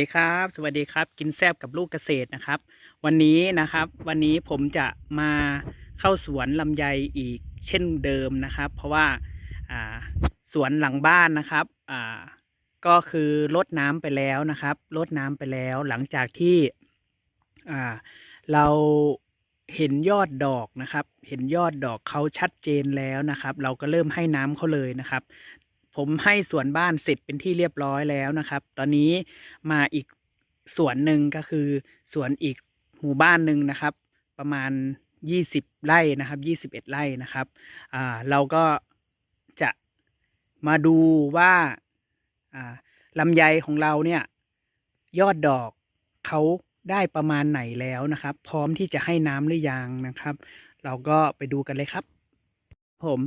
ดีครับ สวัสดีครับ กินแซบกับลูกเกษตรนะครับ วันนี้นะครับ วันนี้ผมจะมาเข้าสวนลำไยอีกเช่นเดิมนะครับ เพราะว่าสวนหลังบ้านนะครับก็คือลดน้ำไปแล้วนะครับลดน้ำไปแล้ว หลังจากที่เราเห็นยอดดอกนะครับ เห็นยอดดอกเขาชัดเจนแล้วนะครับ เราก็เริ่มให้น้ำเขาเลยนะครับ ผมให้สวนบ้านเสร็จเป็นที่เรียบร้อยแล้วนะครับ ตอนนี้มาอีกสวนหนึ่งก็คือสวนอีกหมู่บ้านหนึ่งนะครับ ประมาณ 20 ไร่นะครับ 21 ไร่นะครับอ่าเราก็จะมาดูว่าอ่าลำไยของเราเนี่ยยอดดอกเขาได้ประมาณไหนแล้วนะครับ พร้อมที่จะให้น้ำหรือยังนะครับ เราก็ไปดูกันเลยครับ ผม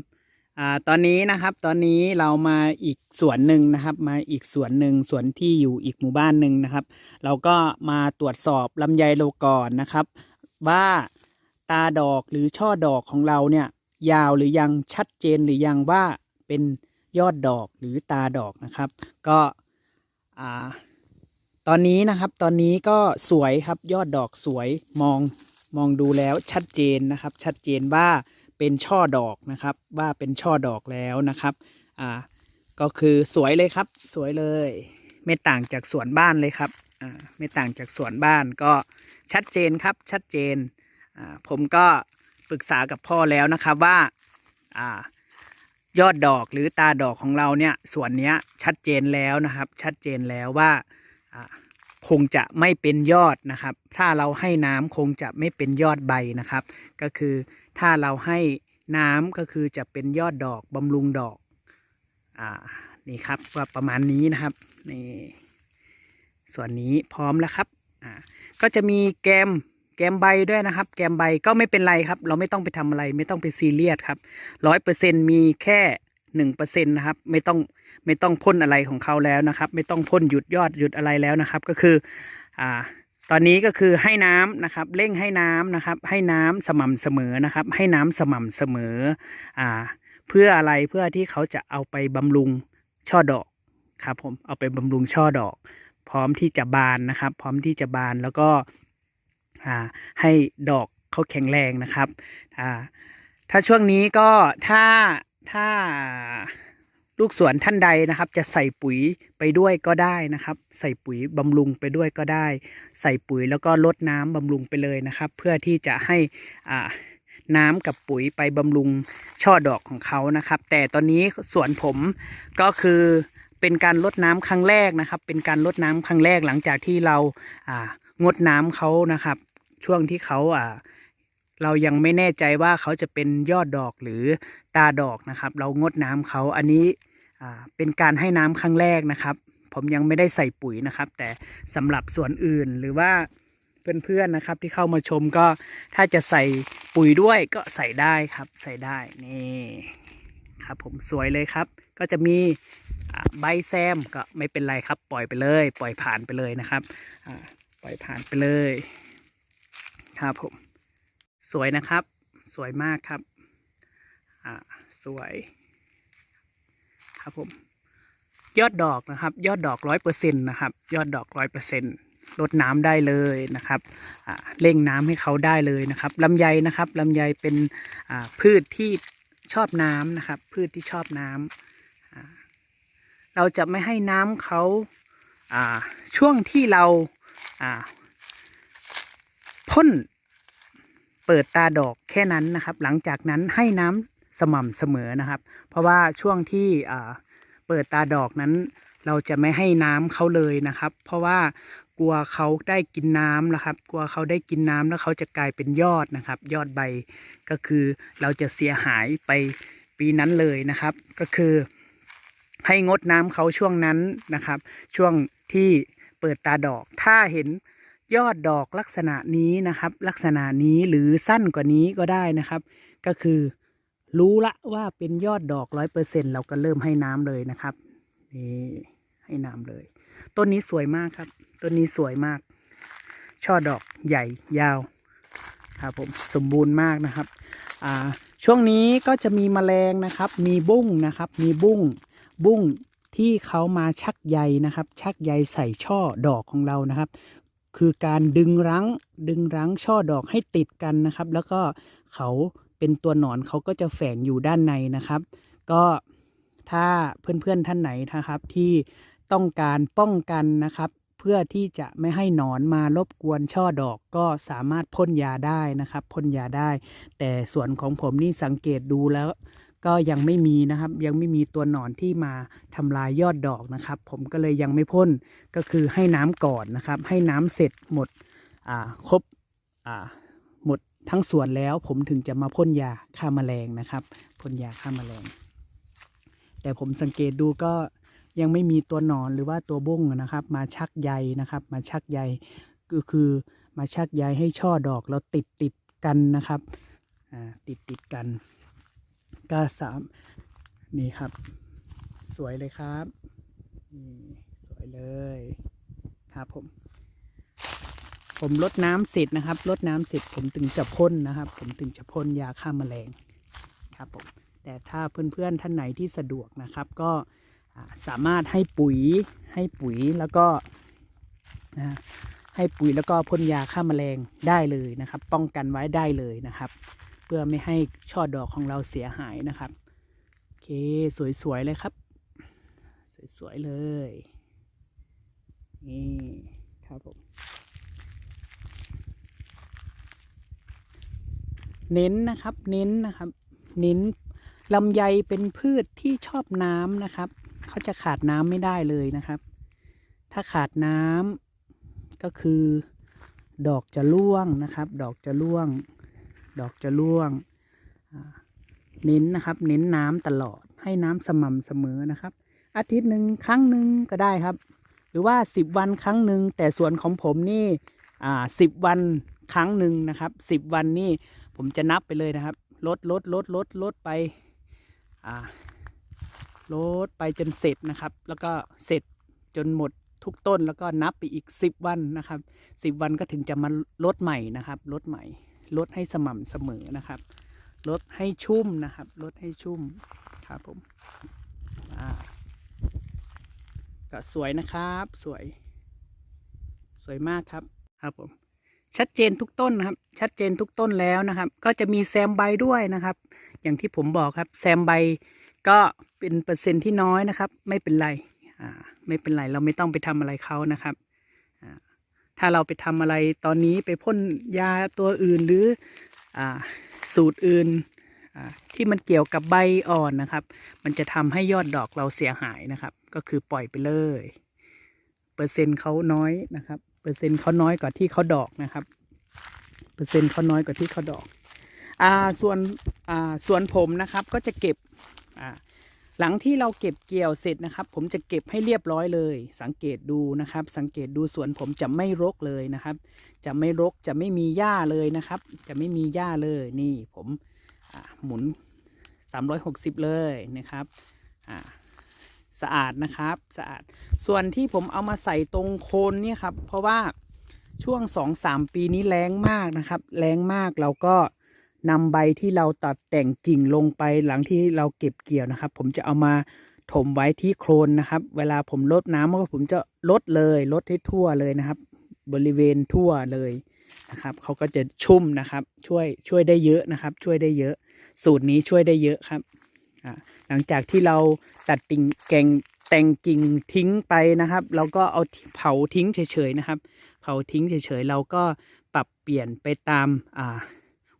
อ่าตอนนี้นะครับตอนนี้เรามาอีกสวนหนึ่งนะครับ มาอีกสวนหนึ่งสวนที่อยู่อีกหมู่บ้านหนึ่งนะครับ เราก็มาตรวจสอบลำไยโลก่อนนะครับ ว่าตาดอกหรือช่อดอกของเราเนี่ยยาวหรือยังชัดเจนหรือยังว่าเป็นยอดดอกหรือตาดอกนะครับ ก็อ่าตอนนี้นะครับตอนนี้ก็สวยครับยอดดอกสวยมองมองดูแล้วชัดเจนนะครับ ชัดเจนว่า เป็นช่อดอกนะครับ ว่าเป็นช่อดอกแล้วนะครับอ่าก็คือสวยเลยครับ สวยเลย ไม่ต่างจากสวนบ้านเลยครับอ่าไม่ต่างจากสวนบ้านก็ชัดเจนครับชัดเจนอ่าผมก็ปรึกษากับพ่อแล้วนะครับว่าอ่ายอดดอกหรือตาดอกของเราเนี่ยส่วนเนี้ยชัดเจนแล้วนะครับ ชัดเจนแล้วว่าอ่าคงจะไม่เป็นยอดนะครับ ถ้าเราให้น้ำคงจะไม่เป็นยอดใบนะครับ ก็คือ ถ้าเราให้น้ำก็คือจะเป็นยอดดอกบำรุงดอก อ่า นี่ครับว่าประมาณนี้นะครับนี่ส่วนนี้พร้อมแล้วครับ อ่า ก็จะมีแกมแกมใบด้วยนะครับ แกมใบก็ไม่เป็นไรครับ เราไม่ต้องไปทำอะไร ไม่ต้องไปซีเรียสครับร้อยเปอร์เซ็นมีแค่หนึ่งเปอร์เซ็นนะครับ ไม่ต้องไม่ต้องพ่นอะไรของเขาแล้วนะครับ ไม่ต้องพ่นหยุดยอดหยุดอะไรแล้วนะครับ ก็คือ อ่า ตอนนี้ก็คือให้น้ำนะครับเร่งให้น้ำนะครับ ให้น้ำสม่ำเสมอนะครับ ให้น้ำสม่ำเสมออ่าเพื่ออะไรเพื่อที่เขาจะเอาไปบำรุงช่อดอกครับผมเอาไปบำรุงช่อดอก พร้อมที่จะบานนะครับ พร้อมที่จะบานแล้วก็อ่าให้ดอกเขาแข็งแรงนะครับอ่าถ้าช่วงนี้ก็ถ้าถ้า ลูกสวนท่านใดนะครับ จะใส่ปุ๋ยไปด้วยก็ได้นะครับ ใส่ปุ๋ยบำรุงไปด้วยก็ได้ ใส่ปุ๋ยแล้วก็ลดน้ำบำรุงไปเลยนะครับ เพื่อที่จะให้อ่าน้ำกับปุ๋ยไปบำรุงช่อดอกของเขานะครับ แต่ตอนนี้สวนผมก็คือเป็นการลดน้ำครั้งแรกนะครับ เป็นการลดน้ำครั้งแรกหลังจากที่เราอ่างดน้ำเขานะครับ ช่วงที่เขาอ่า เรายังไม่แน่ใจว่าเขาจะเป็นยอดดอกหรือตาดอกนะครับ เรางดน้ำเขาอันนี้เป็นการให้น้ำครั้งแรกนะครับ ผมยังไม่ได้ใส่ปุ๋ยนะครับ แต่สำหรับส่วนอื่นหรือว่าเพื่อนๆนะครับที่เข้ามาชมก็ถ้าจะใส่ปุ๋ยด้วยก็ใส่ได้ครับใส่ได้นี่ครับผมสวยเลยครับ ก็จะมีใบแซมก็ไม่เป็นไรครับ ปล่อยไปเลย ปล่อยผ่านไปเลยนะครับปล่อยผ่านไปเลยครับผม สวยนะครับ สวยมากครับ อ่า สวย ครับผม ยอดดอกนะครับ ยอดดอกร้อยเปอร์เซ็นต์นะครับ ยอดดอกร้อยเปอร์เซ็นต์ลดน้ำได้เลยนะครับอ่าเร่งน้ำให้เขาได้เลยนะครับลำไยนะครับลำไยเป็นอ่าพืชที่ชอบน้ำนะครับ พืชที่ชอบน้ำอ่าเราจะไม่ให้น้ำเขาอ่าช่วงที่เราอ่าพ่น เปิดตาดอกแค่นั้นนะครับ หลังจากนั้นให้น้ำสม่ำเสมอนะครับ เพราะว่าช่วงที่เปิดตาดอกนั้น เราจะไม่ให้น้ำเขาเลยนะครับ เพราะว่ากลัวเขาได้กินน้ำนะครับ กลัวเขาได้กินน้ำแล้วเขาจะกลายเป็นยอดนะครับ ยอดใบก็คือเราจะเสียหายไปปีนั้นเลยนะครับ ก็คือให้งดน้ำเขาช่วงนั้นนะครับ ช่วงที่เปิดตาดอกถ้าเห็น ยอดดอกลักษณะนี้นะครับ ลักษณะนี้หรือสั้นกว่านี้ก็ได้นะครับ ก็คือรู้ละว่าเป็นยอดดอกร้อยเปอร์เซ็นเราก็เริ่มให้น้ำเลยนะครับนี่ให้น้ำเลย ต้นนี้สวยมากครับ ต้นนี้สวยมาก ช่อดอกใหญ่ยาวครับผมสมบูรณ์มากนะครับอ่าช่วงนี้ก็จะมีแมลงนะครับ มีบุ้งนะครับ มีบุ้งบุ้งที่เขามาชักใยนะครับ ชักใยใส่ช่อดอกของเรานะครับ คือการดึงรั้งดึงรั้งช่อดอกให้ติดกันนะครับ แล้วก็เขาเป็นตัวหนอนเขาก็จะแฝงอยู่ด้านในนะครับ ก็ถ้าเพื่อนๆท่านไหนนะครับ ที่ต้องการป้องกันนะครับ เพื่อที่จะไม่ให้หนอนมารบกวนช่อดอกก็สามารถพ่นยาได้นะครับพ่นยาได้ แต่ส่วนของผมนี่สังเกตดูแล้ว ก็ยังไม่มีนะครับ ยังไม่มีตัวหนอนที่มาทำลายยอดดอกนะครับ ผมก็เลยยังไม่พ่นก็คือให้น้ำก่อนนะครับ ให้น้ำเสร็จหมดครบหมดทั้งส่วนแล้ว ผมถึงจะมาพ่นยาฆ่าแมลงนะครับพ่นยาฆ่าแมลง แต่ผมสังเกตดูก็ยังไม่มีตัวหนอนหรือว่าตัวบุ้งนะครับ มาชักใยนะครับ มาชักใยก็คือมาชักใยให้ช่อดอกเราติดติดกันนะครับติดติดกัน ก็สามนี่ครับ สวยเลยครับนี่สวยเลยครับผม ผมลดน้ำเสร็จนะครับลดน้ำเสร็จผมถึงจะพ่นนะครับ ผมถึงจะพ่นยาฆ่าแมลงครับผมแต่ถ้าเพื่อนๆท่านไหนที่สะดวกนะครับ ก็สามารถให้ปุ๋ยให้ปุ๋ยแล้วก็นะให้ปุ๋ยแล้วก็พ่นยาฆ่าแมลงได้เลยนะครับ ป้องกันไว้ได้เลยนะครับ พื่อไม่ให้ช่อดอกของเราเสียหายนะครับ โอเค สวย ๆ เลยครับ สวย ๆ เลย นี่ครับผม เน้นนะครับ เน้นนะครับ เน้นลำไยเป็นพืชที่ชอบน้ำนะครับ เขาจะขาดน้ำไม่ได้เลยนะครับ ถ้าขาดน้ำก็คือ ดอกจะร่วงนะครับ ดอกจะร่วง ดอกจะร่วงเน้นนะครับ เน้นน้ำตลอดให้น้ำสม่ำเสมอนะครับ อาทิตย์หนึ่งครั้งหนึ่งก็ได้ครับ หรือว่าสิบวันครั้งหนึ่งแต่ส่วนของผมนี่อ่าสิบวันครั้งหนึ่งนะครับสิบวันนี่ผมจะนับไปเลยนะครับ ลดลดลดลดลดไปอ่าลดไปจนเสร็จนะครับ แล้วก็เสร็จจนหมดทุกต้นแล้วก็นับไปอีกสิบวันนะครับสิบวันก็ถึงจะมาลดใหม่นะครับลดใหม่ ลดให้สม่ำเสมอนะครับ ลดให้ชุ่มนะครับ ลดให้ชุ่มครับผมก็สวยนะครับ สวย สวยมากครับ ครับผม ชัดเจนทุกต้นนะครับ ชัดเจนทุกต้นแล้วนะครับ ก็จะมีแซมใบด้วยนะครับ อย่างที่ผมบอกครับ แซมใบก็เป็นเปอร์เซ็นต์ที่น้อยนะครับ ไม่เป็นไร อ่า ไม่เป็นไร เราไม่ต้องไปทำอะไรเขานะครับ ถ้าเราไปทำอะไรตอนนี้ไปพ่นยาตัวอื่นหรืออสูตรอื่นที่มันเกี่ยวกับใบอ่อนนะครับ มันจะทำให้ยอดดอกเราเสียหายนะครับ ก็คือปล่อยไปเลย เปอร์เซ็นต์เขาน้อยนะครับ เปอร์เซ็นต์เขาน้อยกว่าที่เขาดอกนะครับ เปอร์เซ็นต์เขาน้อยกว่าที่เขาดอก อ่าส่วนอ่าส่วนผมนะครับก็จะเก็บอ่า หลังที่เราเก็บเกี่ยวเสร็จนะครับ ผมจะเก็บให้เรียบร้อยเลย สังเกตดูนะครับ สังเกตดูสวนผมจะไม่รกเลยนะครับ จะไม่รกจะไม่มีหญ้าเลยนะครับ จะไม่มีหญ้าเลยนี่ผมอ่าหมุน 360 เลยนะครับสะอาดนะครับสะอาดส่วนที่ผมเอามาใส่ตรงโคนนี่ครับ เพราะว่าช่วงสองสามปีนี้แรงมากนะครับ แรงมากเราก็ นำใบที่เราตัดแต่งกิ่งลงไปหลังที่เราเก็บเกี่ยวนะครับ ผมจะเอามาถมไว้ที่โคลนนะครับ เวลาผมลดน้ำก็ผมจะลดเลยลดให้ทั่วเลยนะครับ บริเวณทั่วเลยนะครับเขาก็จะชุ่มนะครับ ช่วยช่วยได้เยอะนะครับ ช่วยได้เยอะ สูตรนี้ช่วยได้เยอะครับหลังจากที่เราตัดติ่งแกงแต่งกิ่งทิ้งไปนะครับเราก็เอาเผาทิ้งเฉยๆนะครับ เผาทิ้งเฉยๆเราก็ปรับเปลี่ยนไปตามอ่า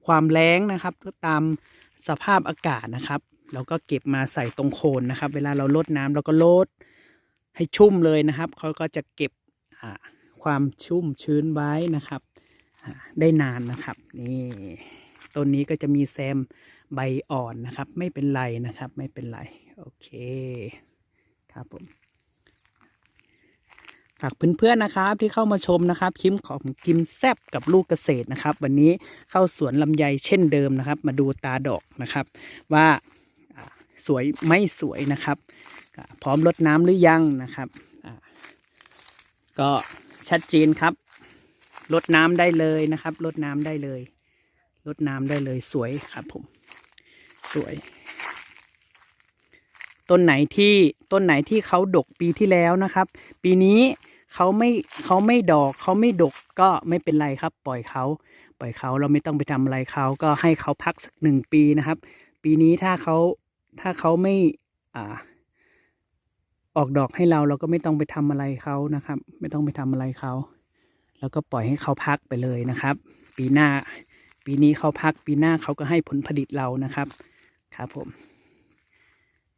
ความแรงนะครับตามสภาพอากาศนะครับเราก็เก็บมาใส่ตรงโคนนะครับ เวลาเราลดน้ำเราก็ลดให้ชุ่มเลยนะครับเขาก็จะเก็บความชุ่มชื้นไว้นะครับ ได้นานนะครับนี่ต้นนี้ก็จะมีแซมใบอ่อนนะครับ ไม่เป็นไรนะครับ ไม่เป็นไร โอเคครับผม ฝากเพื่อนๆนะครับ ที่เข้ามาชมนะครับคลิปของกิมแซบกับลูกเกษตรนะครับ วันนี้เข้าสวนลำไยเช่นเดิมนะครับ มาดูตาดอกนะครับ ว่าสวยไม่สวยนะครับ พร้อมรดน้ำหรือยังนะครับก็ชัดเจนครับรดน้ำได้เลยนะครับรดน้ำได้เลยรดน้ำได้เลยสวยครับผมสวย ต้นไหนที่ต้นไหนที่เขาดกปีที่แล้วนะครับ ปีนี้ เขาไม่เขาไม่ดอกเขาไม่ดกก็ไม่เป็นไรครับ ปล่อยเขาปล่อยเขาเราไม่ต้องไปทำอะไรเขาก็ให้เขาพักสักหนึ่งปีนะครับ ปีนี้ถ้าเขาถ้าเขาไม่อ่า ออกดอกให้เราเราก็ไม่ต้องไปทำอะไรเขานะครับ ไม่ต้องไปทำอะไรเขาแล้วก็ปล่อยให้เขาพักไปเลยนะครับ ปีหน้า ปีนี้เขาพักปีหน้าเขาก็ให้ผลผลิตเรานะครับ ครับผม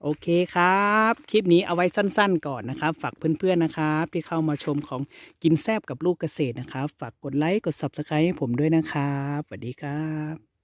โอเคครับ คลิปนี้เอาไว้สั้นๆก่อนนะครับ ฝากเพื่อนๆนะครับ ที่เข้ามาชมของกินแซบกับลูกเกษตรนะครับ ฝากกดไลค์กด subscribe ให้ผมด้วยนะครับสวัสดีครับ